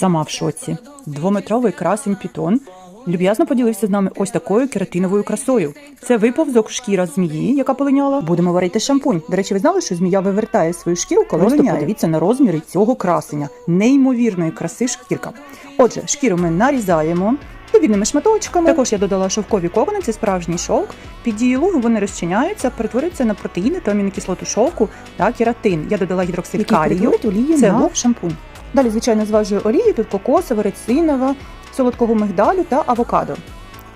Сама в шоці. Двометровий красень пітон люб'язно поділився з нами ось такою кератиновою красою. Це виповзок шкіра змії, яка полиняла. Будемо варити шампунь. До речі, ви знали, що змія вивертає свою шкіру, коли Просто линяє? подивіться на розміри цього красення. Неймовірної краси шкірка. Отже, шкіру ми нарізаємо. Довільними шматочками. Також я додала шовкові ковани, це справжній шовк. Під дією лугу вони розчиняються, перетворюються на протеїни та амінокислоту шовку та кератин. Я додала гідроксид калію. Це був шампунь. Далі, звичайно, зважую олії, тут кокосова, рецинова, солодкого мигдалю та авокадо.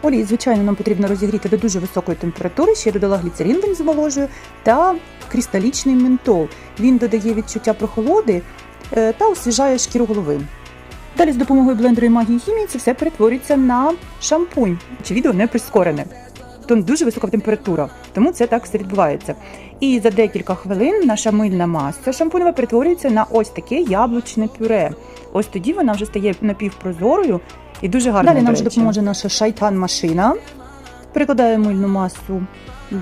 Олії, звичайно, нам потрібно розігріти до дуже високої температури. Ще додала гліцерин, він зволожує, та кристалічний ментол. Він додає відчуття прохолоди е, та освіжає шкіру голови. Далі з допомогою блендера і магії хімії це все перетворюється на шампунь. Чи відео не прискорене. Тут дуже висока температура, тому це так все відбувається. І за декілька хвилин наша мильна маса шампунева перетворюється на ось таке яблучне пюре. Ось тоді вона вже стає напівпрозорою і дуже гарно. Далі нам вже допоможе наша шайтан-машина. Прикладаємо мильну масу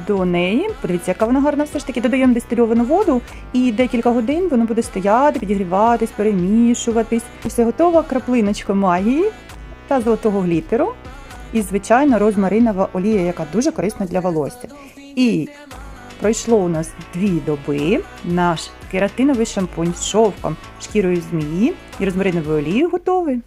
до неї. Подивіться, яка вона гарна все ж таки. Додаємо дистильовану воду, і декілька годин воно буде стояти, підігріватись, перемішуватись. Все готова краплиночка магії та золотого глітеру. І, звичайно, розмаринова олія, яка дуже корисна для волосся. І пройшло у нас дві доби. Наш кератиновий шампунь з шовком, шкірою змії і розмариновою олією готовий.